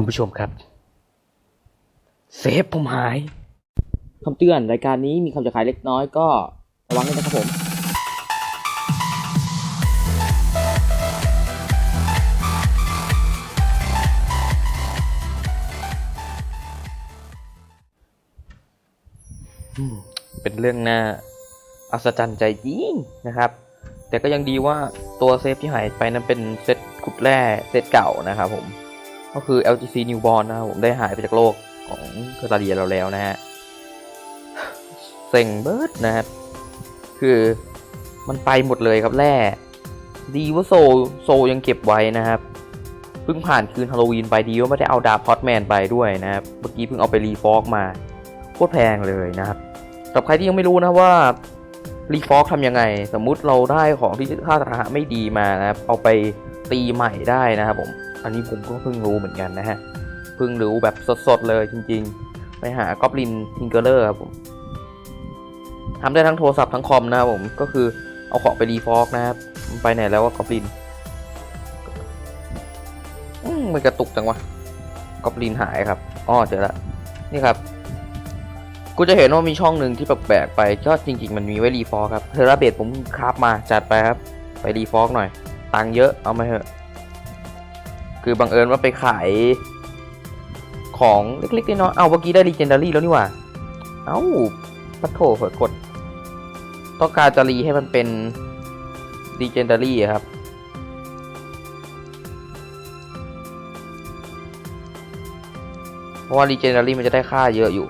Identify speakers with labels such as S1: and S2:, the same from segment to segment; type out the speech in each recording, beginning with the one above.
S1: คุณผู้ชมครับเซฟผมหาย
S2: คำเตือนรายการนี้มีคำจะขายเล็กน้อยก็ระวังด้วยนะครับผม
S1: เป็นเรื่องน่าอัศจรรย์ใจจริงนะครับ แต่ก็ยังดีว่าตัวเซฟที่หายไปนั้นเป็นเซตขุดแร่เซตเก่านะครับผม ก็คือ LGC Newborn นะครับผมได้หายไปจากโลกของเทอร์ราเดียเราแล้วนะฮะเซ็งเบิร์ดนะครับคือมันไปหมดเลยครับแร่ดีว่าโซโซยังเก็บไว้นะครับเพิ่งผ่านคืนฮาโลวีนไปดีว่าไม่ได้เอาดาบพอตแมนไปด้วยนะครับเมื่อกี้เพิ่งเอาไปรีฟอกมาโคตรแพงเลยนะครับสำหรับใครที่ยังไม่รู้นะว่ารีฟอกทำยังไง สมมุติเราได้ของที่ค่าราคาไม่ดีมานะครับเอาไปตีใหม่ได้นะครับผม อันนี้ผมก็เพิ่งรู้เหมือนกันนะฮะ เพิ่งรู้แบบสดๆเลยจริงๆ ไปหากอบลินทิงเกอร์เลอร์ครับผมทำได้ทั้งโทรศัพท์ทั้งคอมนะครับผมก็คือเอาของไปรีฟอกนะครับไปไหนแล้วว่ากอบลินมันกระตุกจังวะกอบลินหายครับอ้อเจอละนี่ครับกูจะเห็นว่ามีช่องหนึ่งที่แปลกๆไปก็จริง ๆ มันมีไว้รีฟอกครับเทอร์เบดผมคราบมาจัดไปครับ ไปรีฟอกหน่อย ตังเยอะเอามาเถอะ คือบังเอิญว่าไปขายของเล็กๆน้อยๆเอาเมื่อกี้ได้รีเจนดารี่แล้วนี่หว่า เอ้าปัดโถเผลอกด ต้องการจะรีให้มันเป็นรีเจนดารี่ครับ เพราะว่ารีเจนดารี่มันจะได้ค่าเยอะอยู่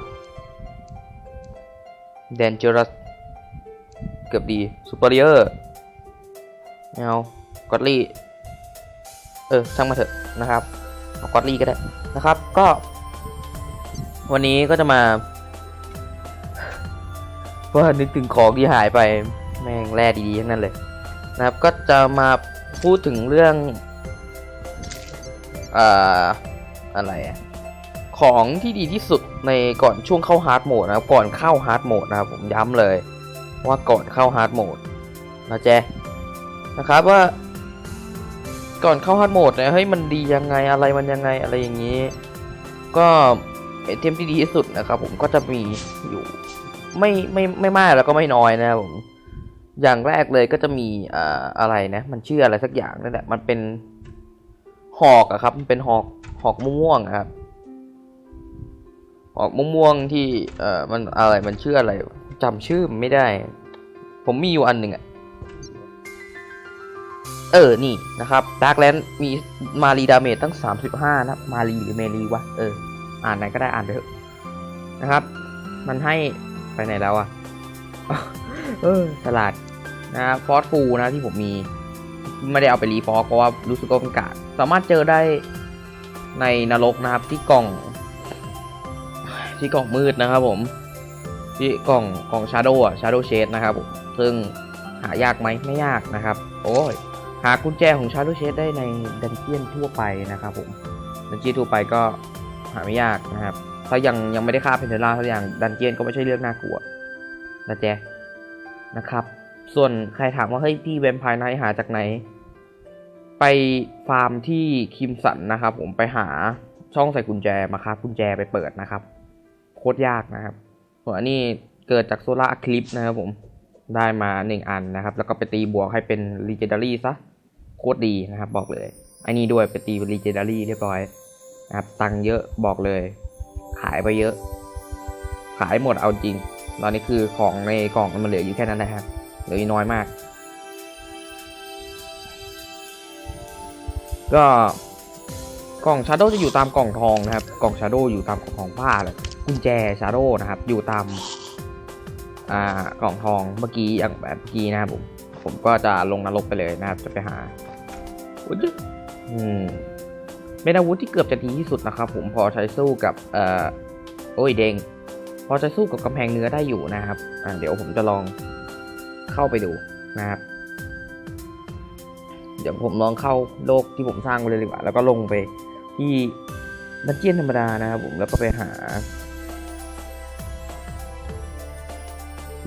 S1: Dangerous เกือบดี Superior ไม่เอากอดลี่ เออช่างมาเถอะนะครับเอากอดลี่ก็ได้นะครับ ก็ วันนี้ก็จะมาว่านึกถึงของที่หายไปแม่งแร่ดีๆทั้งนั้นเลยนะครับ ก็จะมาพูดถึงเรื่องอ่าอะไรอะของที่ดีที่สุดในก่อนช่วงเข้าฮาร์ดโหมดนะครับ ก่อนเข้าฮาร์ดโหมดนะครับผมย้ำเลย ว่าก่อนเข้าฮาร์ดโหมดนะแจนะครับว่า ก่อนเข้าฮาร์ดโหมดเนี่ยเฮ้ยมันดียังไงอะไรมันยังไงอะไรอย่างนี้ ก็ไอเทมที่ดีที่สุดนะครับผมก็จะมีอยู่ไม่ไม่ไม่มากแล้วก็ไม่น้อยนะครับผมอย่างแรกเลยก็จะมีอ่าอะไรนะ มันชื่ออะไรสักอย่างนั่นแหละมันเป็นหอกอะครับ มันเป็นหอกหอกม่วงๆอะครับออกม่วงที่เอ่อมันอะไรมันชื่ออะไรจำชื่อไม่ได้ ผมมีอยู่อันหนึ่งอะ เออ นี่นะครับดาร์กแลนด์มีมารีดาเมจตั้ง 35 นะมารีหรือเมรีวะ เออ อ่านไหนก็ได้อ่านไปเถอะนะครับ มันให้ไปไหนแล้วอะเออฉลาดนะฟอสฟูนะที่ผมมี ไม่ได้เอาไปรีฟอกเพราะว่ารู้สึกว่ามันกากสามารถเจอได้ในนรกนะครับที่กล่อง ที่กล่องมืดนะครับผม ที่กล่องกล่องชาโดว์อะชาโดว์เชดนะครับผมซึ่งหายากไหมไม่ยากนะครับ โอ้ย หากุญแจของชาโดว์เชดได้ในดันเจียนทั่วไปนะครับผม ดันเจียนทั่วไปก็หาไม่ยากนะครับ ถ้ายังยังไม่ได้ฆ่าเพนเทล่าสักอย่างดันเจียนก็ไม่ใช่เรื่องน่ากลัวนะแจ๊นะครับ ส่วนใครถามว่าเฮ้ยพี่แวมไพร์ไนหาจากไหน ไปฟาร์มที่คิมสันนะครับ ผมไปหาช่องใส่กุญแจมาครับกุญแจไปเปิดนะครับ โคตรยากนะครับส่วนอันนี้เกิดจากโซล่าคลิปนะครับผมได้มาหนึ่งอันนะครับ แล้วก็ไปตีบวกให้เป็น Legendary ซะ โคตรดีนะครับบอกเลยไอันนี้ด้วยไปตีเป็น Legendary เรียบร้อยนะครับตังเยอะบอกเลย ขายไปเยอะ ขายหมดเอาจริง ตอนนี้คือของในกล่องมันเหลืออยู่แค่นั้นนะครับเหลืออยู่น้อยมาก ก็กล่องชาโดจะอยู่ตามกล่องทองนะครับ กล่องชาโดอยู่ตามกล่องทองผ้าเลยกุญแจชาโดนะครับ อยู่ตามอ่ากล่องทองเมื่อกี้อย่างแบบเมื่อกี้นะครับผมผมก็จะลงนรกไปเลยนะครับ จะไปหา อุ๊ยอืมเป็นอาวุธที่เกือบจะดีที่สุดนะครับผมพอใช้สู้กับเอ่อโอ้ยเดงพอใช้สู้กับกำแพงเนื้อได้อยู่นะครับ อ่าเดี๋ยวผมจะลองเข้าไปดูนะครับ เดี๋ยวผมลองเข้าโลกที่ผมสร้างไปเลยดีกว่า แล้วก็ลงไปที่ดันเจียนธรรมดานะครับผมแล้วก็ไปหา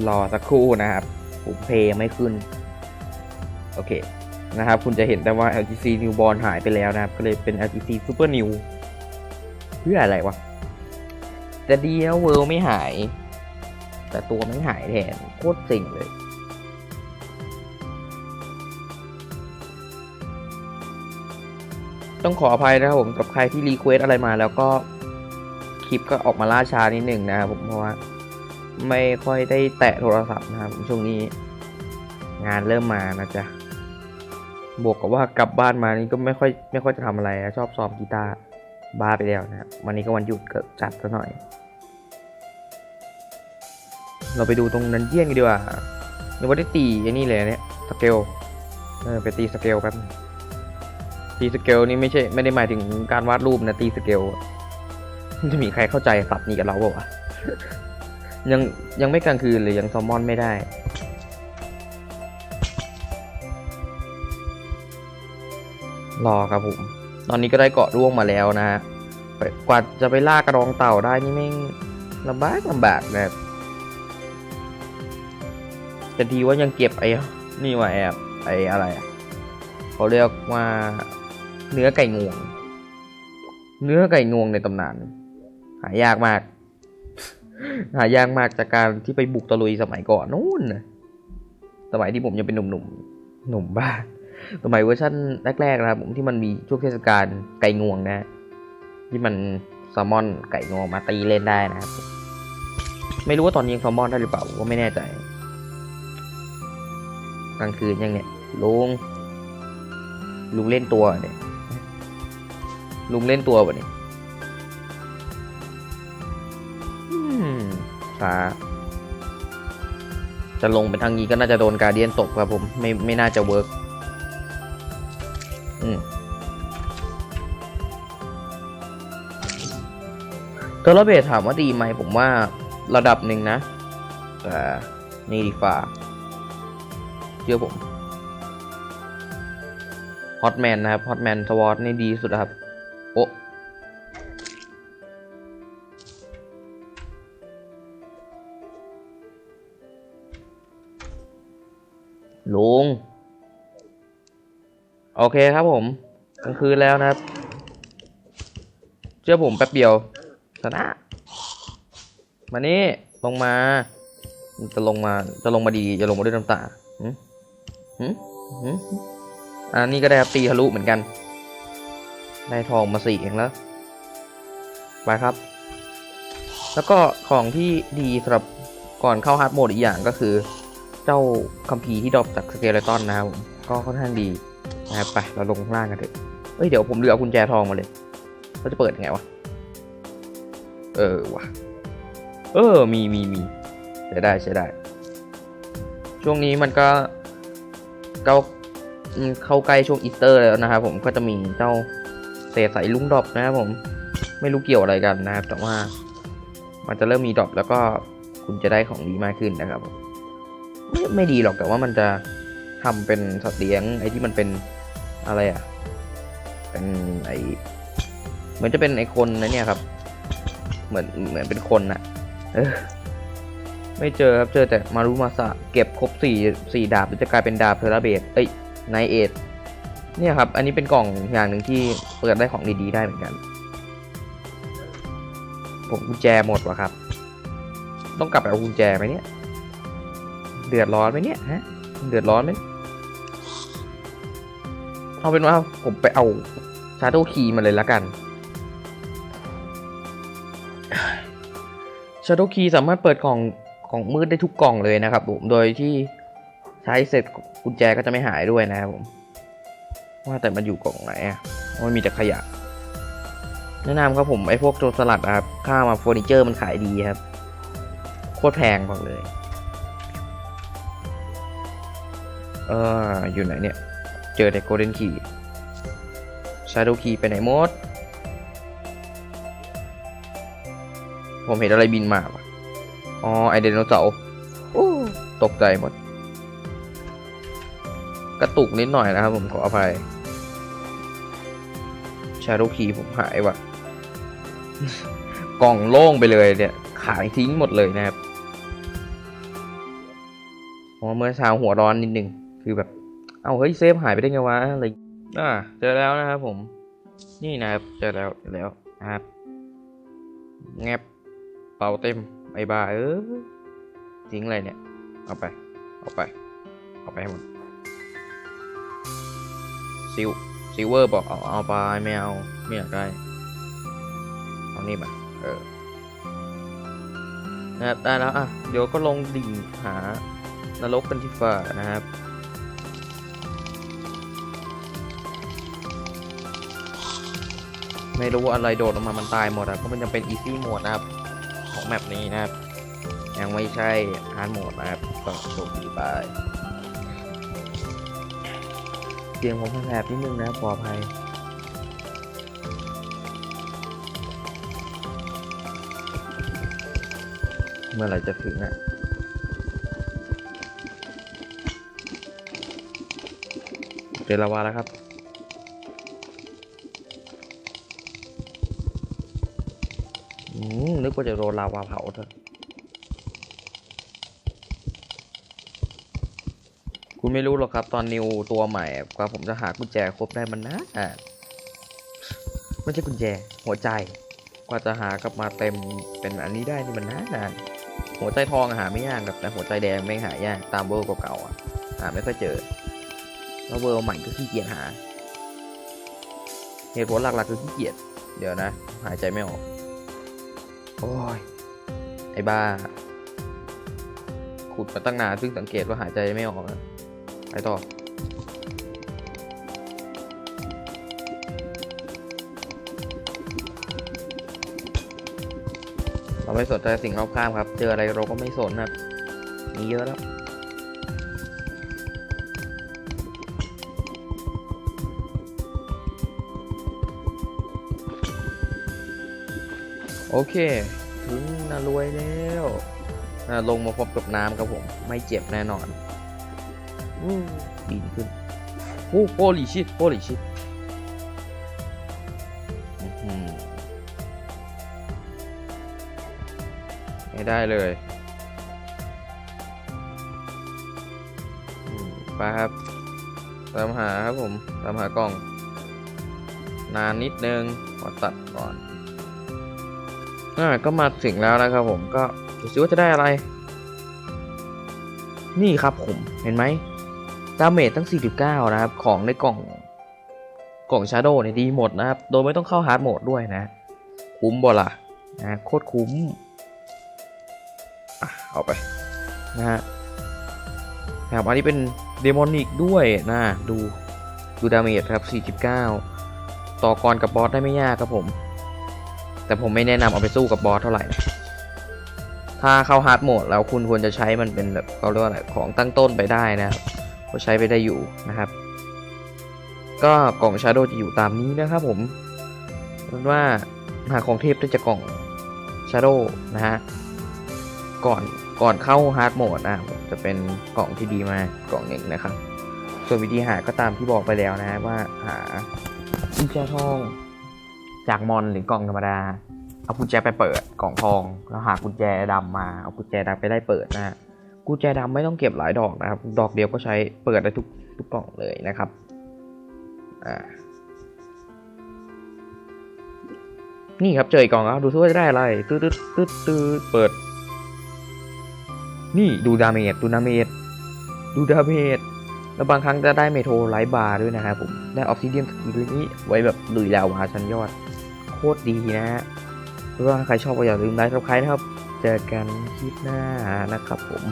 S1: รอสักครู่นะครับ ผมเพย์ไม่ขึ้น โอเค นะครับ คุณจะเห็นแต่ว่า LGC Newborn หายไปแล้วนะครับ ก็เลยเป็น LGC Super New เพื่ออะไรวะจะดีแล้วเวิร์ไม่หาย แต่ตัวไม่หายแทน โคตรสิ่งเลยต้องขออภัยนะครับผมกับใครที่รีเควสอะไรมา แล้วก็คลิปก็ออกมาล่าช้านิดหนึ่งนะครับผมเพราะว่าไม่ค่อยได้แตะโทรศัพท์นะครับช่วงนี้ งานเริ่มมานะจ๊ะ บวกกับว่ากลับบ้านมานี่ก็ไม่ค่อยไม่ค่อยจะทำอะไรชอบซ้อมกีตาร์บ้าไปแล้วนะครับวันนี้ก็วันหยุดเกิดจัดซะหน่อย เราไปดูตรงนั้นเยี่ยนกันดีกว่ายังไม่ได้ตีไอ้นี่เลยเนี่ยสเกลเออไปตีสเกลแป๊บตีสเกลนี่ไม่ใช่ไม่ได้หมายถึงการวาดรูปนะตีสเกลจะมีใครเข้าใจศัพท์นี้กับเราเปล่าวะยังยังไม่กลางคืนเลยยังแซลมอนไม่ได้ รอครับผม ตอนนี้ก็ได้เกาะร่วงมาแล้วนะฮะไปกว่าจะไปล่ากระรองเต่าได้นี่แม่งลำบากลำบากนะครับจะดีว่ายังเก็บไอ้นี่ไว้อะไอ้อะไรอะเขาเรียกว่าเนื้อไก่งวง เนื้อไก่งวงในตำนาน หายากมาก หายากมากจากการที่ไปบุกตะลุยสมัยก่อนนู่นสมัยที่ผมยังเป็นหนุ่มๆหนุ่มบ้า สมัยเวอร์ชันแรกๆนะครับผมที่มันมีช่วงเทศกาลไก่งวงนะ ที่มันแซลมอนไก่งวงมาตีเล่นได้นะครับ ไม่รู้ว่าตอนนี้ยังแซลมอนได้หรือเปล่าผมก็ไม่แน่ใจ กลางคืนยังเนี่ยลุงลุงเล่นตัวเนี่ยลุงเล่นตัววะเนี่ยสาจะลงไปทางนี้ก็น่าจะโดนการเดียนตกครับผม ไม่ไม่น่าจะเวิร์ก อืมเทอร์เบทถามว่าดีไหมผมว่าระดับหนึ่งนะแต่นี่ดีฟ้าเชื่อผมฮอตแมนนะครับฮอตแมนสวอตนี่ดีสุดครับ โอ้ลุง โอเคครับผมกลางคืนแล้วนะครับ เชื่อผมแป๊บเดียวชนะ มานี่ลงมา จะลงมาจะลงมาดีจะลงมาด้วยน้ำตาหืมหืมหืมอันนี้ก็ได้ครับตีทะลุเหมือนกัน ได้ทองมาสี่เองแล้ว ไปครับ แล้วก็ของที่ดีสำหรับก่อนเข้าฮาร์ดโหมดอีกอย่างก็คือ เจ้าคัมภีร์ที่ดรอปจากสเกเลตันนะครับก็ค่อนข้างดี นะครับไปเราลงข้างล่างกันเถอะเอ้ยเดี๋ยวผมเลือกกุญแจทองมาเลยเราจะเปิดยังไงวะเออวะเออมีมีมีใช้ได้ใช้ได้ ช่วงนี้มันก็เก้าเข้าใกล้ช่วงอีสเตอร์แล้วนะครับผมก็จะมีเจ้าเศษใสลุงดอปนะครับผมไม่รู้เกี่ยวอะไรกันนะครับ แต่ว่ามันจะเริ่มมีดอปแล้วก็คุณจะได้ของดีมากขึ้นนะครับไม่ไม่ดีหรอกแต่ว่ามันจะทำเป็นสัตว์เลี้ยงไอ้ที่มันเป็น อะไรอะ เป็นไอเหมือนจะเป็นไอคนนะเนี่ยครับ เหมือนเหมือนเป็นคนน่ะเออไม่เจอครับเจอแต่มารุมาสะเก็บครบสี่สี่ดาบจะกลายเป็นดาบเทอร์เบตเอ้ยไนเอทเนี่ยครับ อันนี้เป็นกล่องอย่างหนึ่งที่เปิดได้ของดีๆได้เหมือนกัน ผมกุญแจหมดวะครับ ต้องกลับไปเอากุญแจไหมเนี่ย เดือดร้อนไหมเนี่ยฮะ เดือดร้อนไหม เอาเป็นว่าผมไปเอาชาร์โดคีมาเลยละกันชาร์โดคีสามารถเปิดกล่องของมืดได้ทุกกล่องเลยนะครับผม โดยที่ใช้เสร็จกุญแจก็จะไม่หายด้วยนะครับผม ว่าแต่มันอยู่กล่องไหนอะมันมีแต่ขยะ แนะนำครับผมไอ้พวกโจรสลัดครับค่ามาเฟอร์นิเจอร์มันขายดีครับ โคตรแพงบอกเลย เอออยู่ไหนเนี่ย เจอแต่โกลเด้นคีย์ชาโดคีไปไหนหมด ผมเห็นอะไรบินมาวะอ๋อ ไอเดโนเสาร์โอ้ตกใจหมด กระตุกนิดหน่อยนะครับผมขออภัย ชาโดคีผมหายว่ะ กล่องโล่งไปเลยเนี่ยขายทิ้งหมดเลยนะครับ อ๋อ เมื่อเช้าหัวร้อนนิดนึง คือแบบ เอาเฮ้ยเซฟหายไปได้ไงวะอะไรอ่าเจอแล้วนะครับผม นี่นะครับเจอแล้วเจอแล้วนะครับแงบเป่าเต็มไอ้บ้าเออทิ้งอะไรเนี่ย เอาไป เอาไป เอาไปให้หมดซิลซิลเวอร์บอกเอาเอาไปไม่เอาไม่อยากได้เอานี่มาเออนะครับได้แล้วอะเดี๋ยวก็ลงดิ่งหานรกกันที่ฝ่านะครับ ไม่รู้ว่าอะไรโดดออกมามันตายหมดอะเพราะมันยังเป็น easy mode นะครับ ของแมปนี้นะครับ ยังไม่ใช่ hard mode นะครับก็โชคดีไปเสียงผมแผลบนิดนึงนะปลอดภัยเมื่อไหร่จะถึงอะเจอลาวาแล้วครับ กว่าจะโดนลาวาเผาเถอะคุณไม่รู้หรอกครับ ตอนนิวตัวใหม่กว่าผมจะหากุญแจครบได้มันนะอะไม่ใช่กุญแจ หัวใจ กว่าจะหากลับมาเต็มเป็นอันนี้ได้นี่มันนานานหัวใจทองหาไม่ยากครับแต่หัวใจแดงไม่หายากตามเวอร์เก่าๆอะหาไม่ค่อยเจอแล้วเวอร์ใหม่ก็ขี้เกียจหาเหตุผลหลักๆคือขี้เกียจเดี๋ยวนะ หายใจไม่ออก โอ้ย ไอ้บ้า ขุดมาตั้งนานซึ่งสังเกตว่าหายใจไม่ออกนะไปต่อ เราไม่สนใจสิ่งรอบข้างครับ เจออะไรเราก็ไม่สนครับ มีเยอะแล้ว โอเค ถึงนารวยแล้วลงมาพบกับน้ำครับผม ไม่เจ็บแน่นอนอู้ดีนขึ้นโอ้โหลิชิตโหลิชิตไม่ได้เลยไปครับ ตามหาครับผม ตามหากล่อง นานนิดนึงขอตัดก่อน อ่าก็มาถึงแล้วนะครับผมก็ดูซิว่าจะได้อะไร นี่ครับผมเห็นไหมดาเมจตั้ง 49 นะครับ ของในกล่องกล่องชาโดเนี่ยดีหมดนะครับ โดยไม่ต้องเข้าฮาร์ดโหมดด้วยนะ คุ้มบ่ล่ะนะโคตรคุ้มอะเอาไปนะฮะแถมอันนี้เป็นเดมอนิกด้วยนะดูดูดาเมจครับ 49 ต่อกรกับบอสได้ไม่ยากครับผม แต่ผมไม่แนะนำเอาไปสู้กับบอสเท่าไหร่นะถ้าเข้าฮาร์ดโหมดแล้วคุณควรจะใช้มันเป็นแบบเขาเรียกว่าอะไรของตั้งต้นไปได้นะครับก็ใช้ไปได้อยู่นะครับ ก็กล่องชาโดจะอยู่ตามนี้นะครับผมเป็นว่าหาของเทพได้จากกล่องชาโดนะฮะก่อนก่อนเข้าฮาร์ดโหมดนะผมจะเป็นกล่องที่ดีมากกล่องหนึ่งนะครับ ส่วนวิธีหาก็ตามที่บอกไปแล้วนะว่าหากุญแจทอง จากมอนหรือกล่องธรรมดา เอากุญแจไปเปิดกล่องทอง แล้วหากุญแจดำมาเอากุญแจดำไปได้เปิดนะฮะกุญแจดำไม่ต้องเก็บหลายดอกนะครับ ดอกเดียวก็ใช้เปิดได้ทุกทุกกล่องเลยนะครับอ่านี่ครับเจออีกกล่องแล้วดูซิว่าจะได้อะไรตืดตืดตืดตืดเปิด นี่ดูดาเมจดูดาเมจดูดาเมจแล้วบางครั้งจะได้เมโทรไลท์บาร์ด้วยนะครับผม ได้ออฟซิเดียมสกิลนี้ไว้แบบลุยลาวาชั้นยอด คตรดีนะฮะถ้าใครชอบก็อย่าลืมไลค์ทับใครนะครับเจอกันคลิปหน้านะครับผม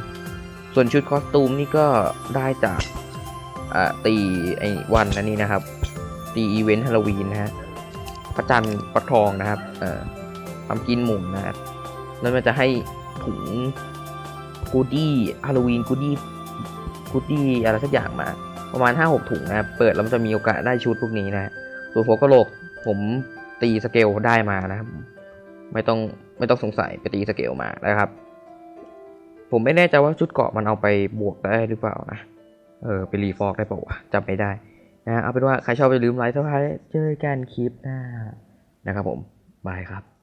S1: ส่วนชุดคอสตูมนี่ก็ได้จากตีไอ้วันอันนี้นะครับ ตีอีเวนต์ฮาโลวีนนะฮะพระจันทร์ปักทองนะครับเอ่อทำกินหมุนนะครับแล้วมันจะให้ถุงกูดี้ฮาโลวีนกูดี้กูดี้อะไรสักอย่างมา ประมาณ 5-6 ถุงนะเปิดแล้วมันจะมีโอกาสได้ชุดพวกนี้นะฮะส่วนหัวกะโหลกผม ตีสเกลได้มานะครับ ไม่ต้องไม่ต้องสงสัยไปตีสเกลมานะครับ ผมไม่แน่ใจว่าชุดเกาะมันเอาไปบวกได้หรือเปล่านะเออไปรีฟอกได้เปล่าวะจำไม่ได้นะเอาเป็นว่าใครชอบอย่าลืมไลค์เท่าไหร่เจอกันคลิปหน้านะครับผมบายครับ